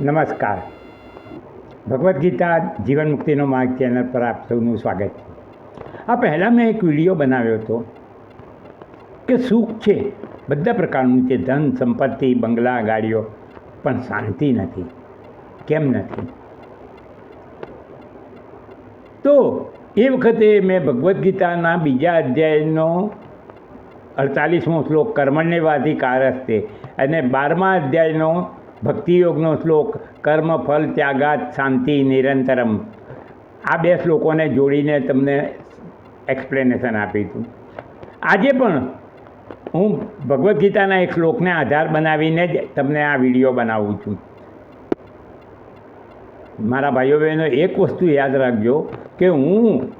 નમસ્કાર. ભગવદ્ ગીતા જીવન મુક્તિનો માર્ગ ચેનલ પર આપ સૌનું સ્વાગત છે. આ પહેલાં મેં એક વીડિયો બનાવ્યો હતો કે સુખ છે બધા પ્રકારનું છે, ધન, સંપત્તિ, બંગલા, ગાડીઓ, પણ શાંતિ નથી. કેમ નથી? તો એ વખતે મેં ભગવદ્ ગીતાના બીજા અધ્યાયનો અડતાલીસમો શ્લોક કર્મણ્યવાદી કારસ્તે અને બારમા અધ્યાયનો ભક્તિયોગનો શ્લોક, કર્મ, ફલ ત્યાગાત શાંતિ, નિરંતરમ. આ બે શ્લોકોને જોડીને તમને એક્સપ્લેનેશન આપી હતું આજે પણ હું ભગવદ્ ગીતાના એક શ્લોકને આધાર બનાવીને જ તમને આ વીડિયો બનાવું છું. મારા ભાઈઓ બહેનો, એક વસ્તુ યાદ રાખજો કે હું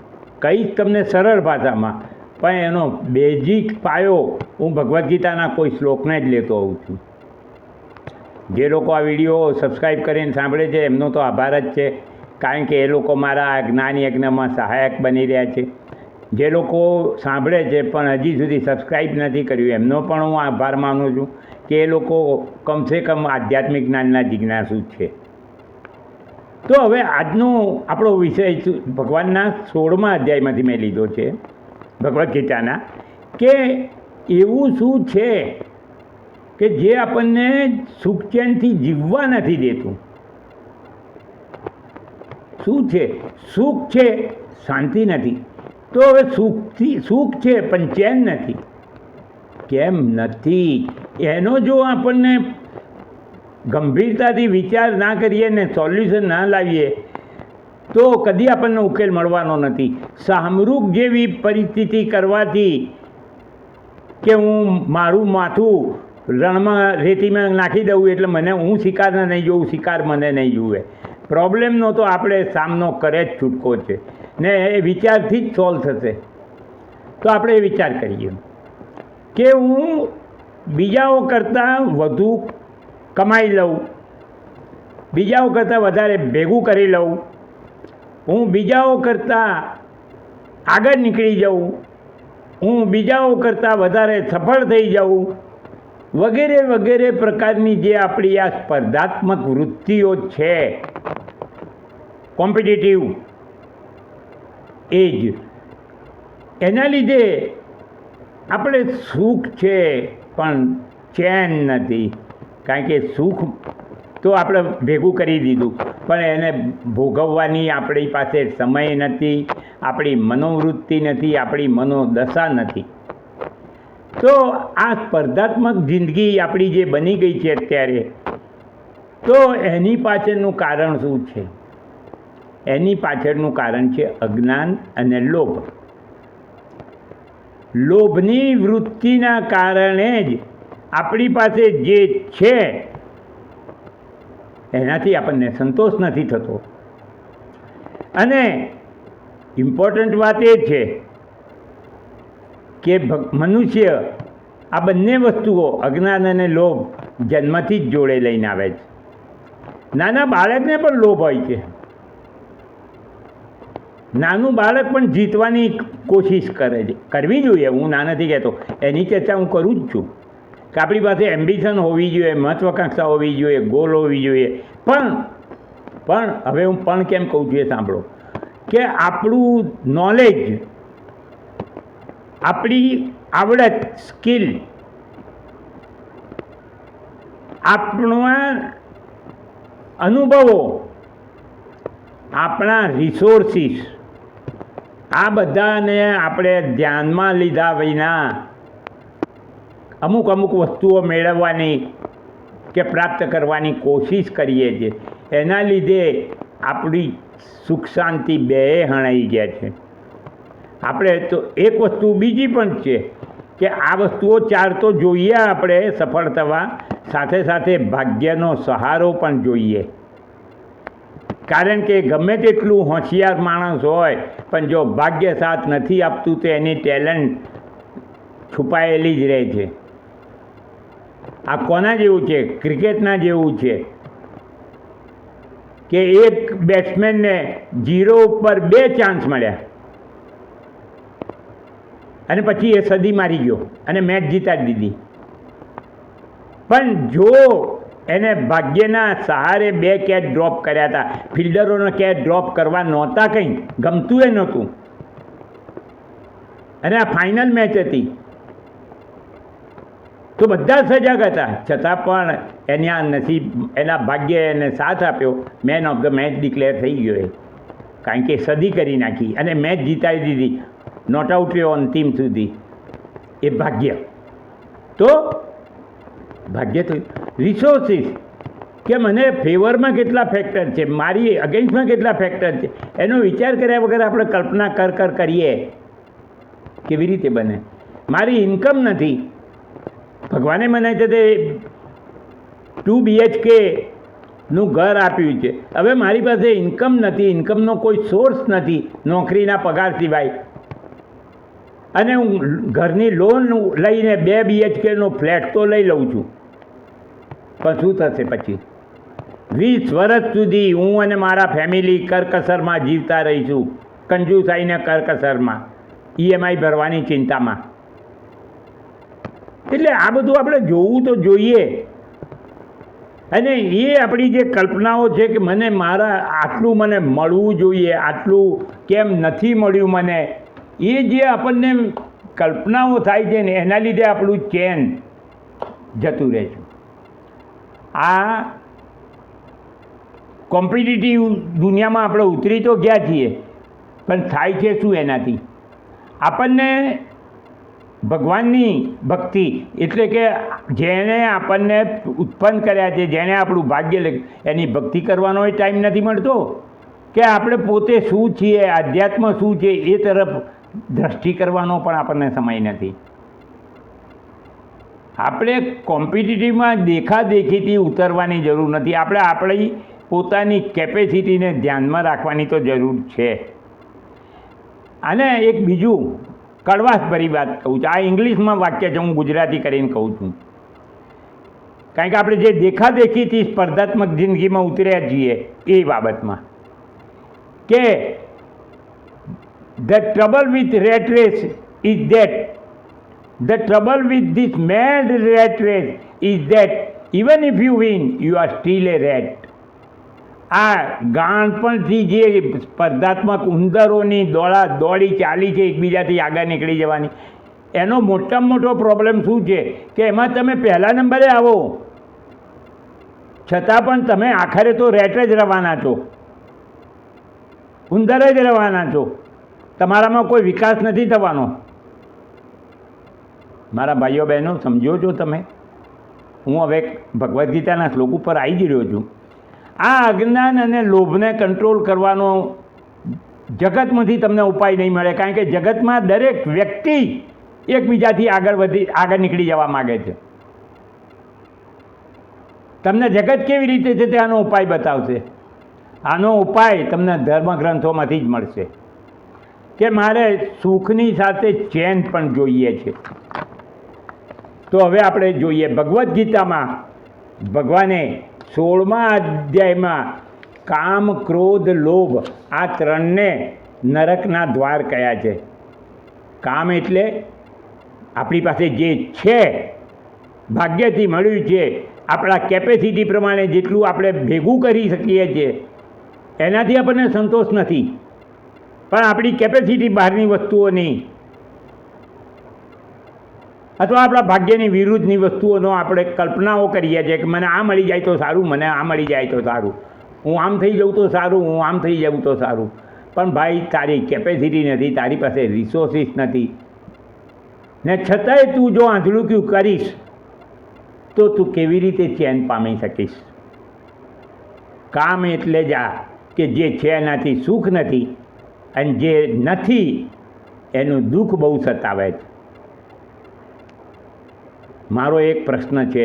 કહીશ તમને સરળ ભાષામાં, પણ એનો બેઝિક પાયો હું ભગવદ્ ગીતાના કોઈ શ્લોકને જ લેતો હોઉં છું. જે લોકો આ વીડિયો સબસ્ક્રાઈબ કરીને સાંભળે છે, એમનો તો આભાર જ છે. કારણ કે એ લોકો મારા આ જ્ઞાન યજ્ઞમાં સહાયક બની રહ્યા છે. જે લોકો સાંભળે છે, પણ હજી સુધી સબસ્ક્રાઈબ નથી કર્યું, એમનો પણ હું આભાર માનું છું કે એ લોકો કમસે કમ આધ્યાત્મિક જ્ઞાનના જિજ્ઞાસુ છે. તો હવે આજનો આપણો વિષય ભગવાનના સોળમા અધ્યાયમાંથી મેં લીધો છે, ભગવદ્ ગીતાના, કે એવું શું છે કે જે આપણને સુખ ચેનથી જીવવા નથી દેતું. શું છે? સુખ છે, શાંતિ નથી. તો હવે સુખથી, સુખ છે, પણ ચેન નથી. કેમ નથી? એનો જો આપણને ગંભીરતાથી વિચાર ના કરીએ ને સોલ્યુશન ના લાવીએ, તો કદી આપણને ઉકેલ મળવાનો નથી. સામરૂપ જેવી પરિસ્થિતિ કરવાથી કે હું મારું માથું રણમાં રેતીમાં નાખી દઉં એટલે મને હું શિકારને નહીં જોઉં, શિકાર મને નહીં જુએ. પ્રોબ્લેમનો તો આપણે સામનો કરે જ છૂટકો છે. ને એ વિચારથી જ સોલ્વ થશે. તો આપણે એ વિચાર કરીએ. કે હું બીજાઓ કરતાં વધુ કમાઈ લઉં, બીજાઓ કરતાં વધારે ભેગું કરી લઉં, હું બીજાઓ કરતાં આગળ નીકળી જાઉં, હું બીજાઓ કરતાં વધારે સફળ થઈ જાઉં વગેરે વગેરે પ્રકારની જે આપણી આ સ્પર્ધાત્મક વૃત્તિઓ છે, કોમ્પિટિટિવ એજ એના લીધે આપણે સુખ છે, પણ ચેન નથી. કારણ કે સુખ તો આપણે ભેગું કરી દીધું, પણ એને ભોગવવાની આપણી પાસે સમય નથી, આપણી મનોવૃત્તિ નથી, આપણી મનોદશા નથી. તો આ સ્પર્ધાત્મક જિંદગી આપણી જે બની ગઈ છે અત્યારે, તો એની પાછળનું કારણ શું છે? એની પાછળનું કારણ છે અજ્ઞાન અને લોભ. લોભની વૃત્તિના કારણે જ આપણી પાસે જે છે, એનાથી આપણને સંતોષ નથી થતો. અને ઇમ્પોર્ટન્ટ વાત એ છે કે મનુષ્ય આ બંને વસ્તુઓ અજ્ઞાન અને લોભ જન્મથી જ જોડે લઈને આવે છે. નાના બાળકને પણ લોભ હોય છે. નાનું બાળક પણ જીતવાની કોશિશ કરે છે. કરવી જોઈએ, હું ના નથી કહેતો. એની ચર્ચા હું કરું જ છું. કે આપણી પાસે એમ્બિશન હોવી જોઈએ, મહત્વાકાંક્ષા હોવી જોઈએ, ગોલ હોવી જોઈએ. પણ પણ, હવે હું પણ કેમ કહું છું એ સાંભળો. કે આપણું નોલેજ આપણી આવડત સ્કિલ આપણા અનુભવો, આપણા રિસોર્સિસ આ બધાને આપણે ધ્યાનમાં લીધા વિના અમુક અમુક વસ્તુઓ મેળવવાની કે પ્રાપ્ત કરવાની કોશિશ કરીએ છીએ. એના લીધે આપણી સુખ શાંતિ બે હણાઈ ગયા છે. આપણે તો એક વસ્તુ બીજી પણ છે કે આ વસ્તુઓ ચાર તો જોઈએ આપણે સફળ થવા સાથે સાથે ભાગ્યનો સહારો પણ જોઈએ. કારણ કે ગમે તેટલું હોશિયાર માણસ હોય, પણ જો ભાગ્ય સાથ નથી આપતું તો એની ટેલેન્ટ છુપાયેલી જ રહે છે. આ કોના જેવું છે? ક્રિકેટના જેવું છે. કે એક બેટ્સમેનને ઝીરો ઉપર બે ચાન્સ મળ્યા. અને પછી એ સદી મારી ગયો અને મેચ જીતાડી દીધી. પણ જો એને ભાગ્યના સહારે બે કેચ ડ્રોપ કર્યા હતા, ફિલ્ડરોને કેચ ડ્રોપ કરવા નહોતા કંઈ, ગમતું એ નહોતું. અને આ ફાઇનલ મેચ હતી. તો બધા સજાગ હતા, છતાં પણ એના નસીબ, એના ભાગ્યે એને સાથ આપ્યો man of the match declare થઈ ગયો એ. કારણ કે સદી કરી નાખી અને મેચ જીતાડી દીધી. નોટ આઉટ રહ્યો અંતિમ સુધી. એ ભાગ્ય. તો ભાગ્ય થયું રિસોર્સિસ કે મને ફેવરમાં કેટલા ફેક્ટર છે? મારી અગેન્સ્ટમાં કેટલા ફેક્ટર છે? એનો વિચાર કર્યા વગર આપણે કલ્પના કર કર કરીએ. કેવી રીતે બને? મારી ઇન્કમ નથી. ભગવાને મને છે તે ટુ બીએચકે નું ઘર આપ્યું છે. હવે મારી પાસે ઇન્કમ નથી. ઇન્કમનો કોઈ સોર્સ નથી. નોકરીના પગાર સિવાય. અને હું ઘરની લોન લઈને બે બીએચકેનો ફ્લેટ તો લઈ લઉં છું. પણ શું થશે પછી? વીસ વર્ષ સુધી હું અને મારા ફેમિલી કરકસરમાં જીવતા રહીશું. કંજુસાઈને કરકસરમાં. ઈએમઆઈ ભરવાની ચિંતામાં. એટલે આ બધું આપણે જોવું તો જોઈએ. અને એ આપણી જે કલ્પનાઓ છે કે મને મારા, આટલું મને મળવું જોઈએ, આટલું કેમ નથી મળ્યું મને? એ જે આપણને કલ્પનાઓ થાય છે ને, એના લીધે આપણું ચેન જતું રહે છે. આ કોમ્પિટિટિવ દુનિયામાં આપણે ઉતરી તો ગયા છીએ, પણ થાય છે શું એનાથી? આપણને ભગવાનની ભક્તિ એટલે કે જેણે આપણને ઉત્પન્ન કર્યા છે, જેણે આપણું ભાગ્ય એની ભક્તિ કરવાનો ટાઈમ નથી મળતો. કે આપણે પોતે શું છીએ, આધ્યાત્મ શું છે, એ તરફ દ્રષ્ટિ કરવાનો પણ આપણને સમય નથી. આપણે કોમ્પિટિટિવમાં દેખાદેખીથી ઉતરવાની જરૂર નથી. આપણે આપણી પોતાની કેપેસિટીને ધ્યાનમાં રાખવાની તો જરૂર છે. અને એક બીજું, કડવાશભરી વાત કહું છું. આ ઇંગ્લિશમાં વાક્ય છે, હું ગુજરાતી કરીને કહું છું. કારણ કે આપણે જે દેખાદેખીથી સ્પર્ધાત્મક જિંદગીમાં ઉતર્યા છીએ એ બાબતમાં. કે the trouble with rat race is that the trouble with this mad rat race is that even if you win you are still a rat આ ગાણપણથી જે સ્પર્ધાત્મક ઉંદરોની દોડા દોડી ચાલી છે એકબીજાથી આગળ નીકળી જવાની. એનો મોટામાં મોટો પ્રોબ્લેમ શું છે? કે એમાં તમે પહેલા નંબરે આવો. છતાં પણ તમે આખરે તો રેટ જ રવાના છો. ઉંદર જ રવાના છો. તમારામાં કોઈ વિકાસ નથી થવાનો. મારા ભાઈઓ બહેનો, સમજો છો તમે? હું હવે ભગવદ્ ગીતાના શ્લોક ઉપર આવી જ રહ્યો છું. આ અજ્ઞાન અને લોભને કંટ્રોલ કરવાનો જગતમાંથી તમને ઉપાય નહીં મળે, કારણ કે જગતમાં દરેક વ્યક્તિ એકબીજાથી આગળ વધી, આગળ નીકળી જવા માગે છે. તમને જગત કેવી રીતે છે તે આનો ઉપાય બતાવશે. આનો ઉપાય તમને ધર્મગ્રંથોમાંથી જ મળશે. કે મારે સુખની સાથે ચેન પણ જોઈએ છે. તો હવે આપણે જોઈએ ભગવદ્ ગીતામાં ભગવાને સોળમા અધ્યાયમાં કામ, ક્રોધ, લોભ આ ત્રણને નરકના દ્વાર કયા છે. કામ એટલે આપણી પાસે જે છે, ભાગ્યથી મળ્યું છે, આપણા કેપેસિટી પ્રમાણે જેટલું આપણે ભેગું કરી શકીએ છીએ, એનાથી આપણને સંતોષ નથી. પણ આપણી કેપેસિટી બહારની વસ્તુઓની અથવા આપણા ભાગ્યની વિરુદ્ધની વસ્તુઓનો આપણે કલ્પનાઓ કરીએ છીએ કે મને આ મળી જાય તો સારું, મને આ મળી જાય તો સારું. હું આમ થઈ જાઉં તો સારું, હું આમ થઈ જાઉં તો સારું. પણ ભાઈ, તારી કેપેસિટી નથી, તારી પાસે રિસોર્સિસ નથી. ને છતાંય તું જો આંધળું ક્યું કરીશ, તો તું કેવી રીતે ચેન પામી શકીશ? કામ એટલે જ આ, કે જે છે એનાથી સુખ નથી અને જે નથી, એનું દુઃખ બહુ સતાવે છે. મારો એક પ્રશ્ન છે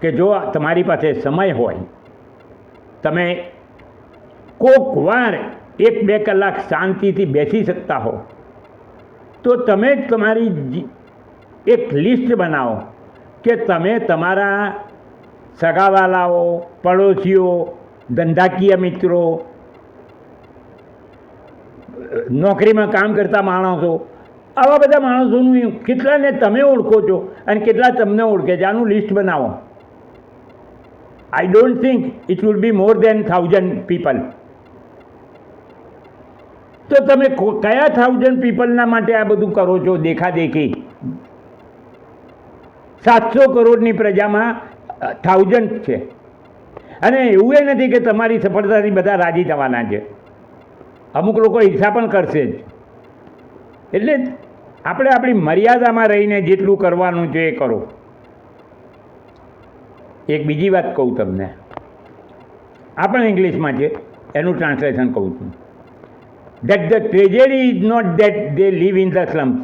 કે જો તમારી પાસે સમય હોય, તમે કોક વાર એક બે કલાક શાંતિથી બેસી શકતા હો, તો તમે જ તમારી એક લિસ્ટ બનાવો કે તમે તમારા સગાવાલાઓ, પડોશીઓ, ધંધાકીય મિત્રો નોકરીમાં કામ કરતા માણસો. આવા બધા માણસોનું કેટલાને તમે ઓળખો છો અને કેટલા તમને ઓળખે છે? આનું લિસ્ટ બનાવો. I don't think it will be more than thousand people તો તમે કયા થાઉઝન્ડ પીપલના માટે આ બધું કરો છો? દેખાદેખી સાતસો કરોડની પ્રજામાં થાઉઝન્ડ છે. અને એવું એ નથી કે તમારી સફળતાથી બધા રાજી થવાના છે. અમુક લોકો ઈચ્છા પણ કરશે જ. એટલે આપણે આપણી મર્યાદામાં રહીને જેટલું કરવાનું છે એ કરો. એક બીજી વાત કહું તમને. આ પણ ઇંગ્લિશમાં છે, એનું ટ્રાન્સલેશન કહું છું. That the tragedy is not that they live in the slums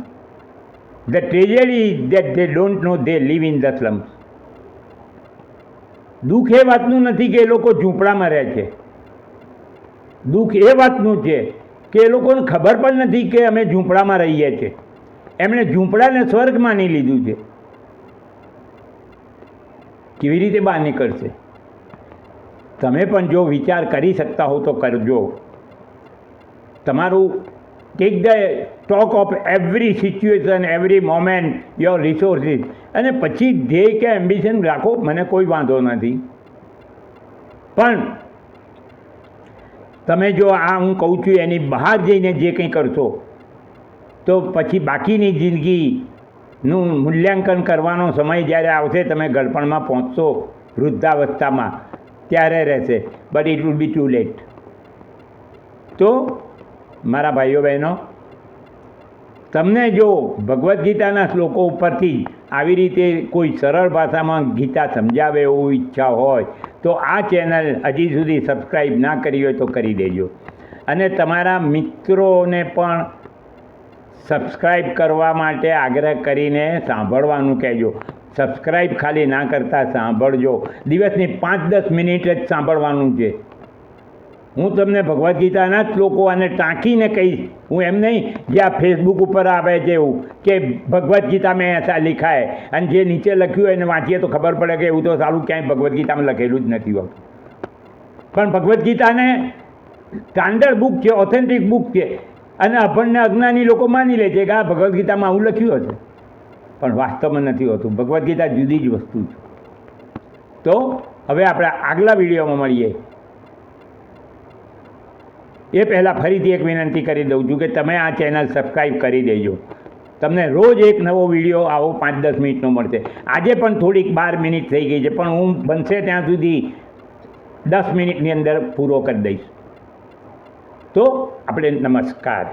the tragedy is that they don't know they live in the slums દુઃખ એ વાતનું નથી કે એ લોકો ઝૂંપડામાં રહે છે. દુઃખ એ વાતનું છે કે એ લોકોને ખબર પણ નથી કે અમે ઝૂંપડામાં રહીએ છીએ એમણે ઝૂંપડાને સ્વર્ગ માની લીધું છે. કેવી રીતે બહાર નીકળશે? તમે પણ જો વિચાર કરી શકતા હો તો કરજો. તમારું take the talk of every situation, every moment, your resources. અને પછી ધ્યેય કે એમ્બિશન રાખો, મને કોઈ વાંધો નથી. પણ તમે જો આ હું કહું છું, એની બહાર જઈને જે કંઈ કરશો, તો પછી બાકીની જિંદગીનું મૂલ્યાંકન કરવાનો સમય જ્યારે આવશે, તમે ગળપણમાં પહોંચશો વૃદ્ધાવસ્થામાં, ત્યારે રહેશે. But it will be too late તો મારા ભાઈઓ બહેનો, તમને જો ભગવદ્ ગીતાના શ્લોકો ઉપરથી આવી રીતે કોઈ સરળ ભાષામાં ગીતા સમજાવે એવું ઈચ્છા હોય તો આ ચેનલ હજી સુધી સબસ્ક્રાઈબ ના કરી હોય તો કરી દેજો. અને તમારા મિત્રોને પણ સબસ્ક્રાઈબ કરવા માટે આગ્રહ કરીને સાંભળવાનું કહેજો. સબસ્ક્રાઈબ ખાલી ના કરતા સાંભળજો. દિવસની પાંચ દસ મિનિટ જ સાંભળવાનું છે. હું તમને ભગવદ્ ગીતાના જ શ્લોકો અને ટાંકીને કહીશ. હું એમ નહીં જે આ ફેસબુક ઉપર આવે એવું, કે ભગવદ્ ગીતા મેં એસા લિખા અને જે નીચે લખ્યું હોય એને વાંચીએ તો ખબર પડે કે એવું તો સારું ક્યાંય ભગવદ્ ગીતામાં લખેલું જ નથી હોતું પણ ભગવદ્ ગીતાને સ્ટાન્ડર્ડ બુક છે ઓથેન્ટિક બુક છે. અને આપણને અજ્ઞાની લોકો માની લે છે કે આ ભગવદ્ ગીતામાં આવું લખ્યું હશે. પણ વાસ્તવમાં નથી હોતું. ભગવદ્ ગીતા જુદી જ વસ્તુ છે. તો હવે આપણે આગલા વિડીયોમાં મળીએ. એ પહેલાં ફરીથી એક વિનંતી કરી દઉં છું કે તમે આ ચેનલ સબસ્ક્રાઈબ કરી દેજો. તમને રોજ એક નવો વીડિયો આવો, પાંચ દસ મિનિટનો મળશે. આજે પણ થોડીક બાર મિનિટ થઈ ગઈ છે, પણ હું બનશે ત્યાં સુધી દસ મિનિટની અંદર પૂરો કરી દઈશ. તો આપણે નમસ્કાર.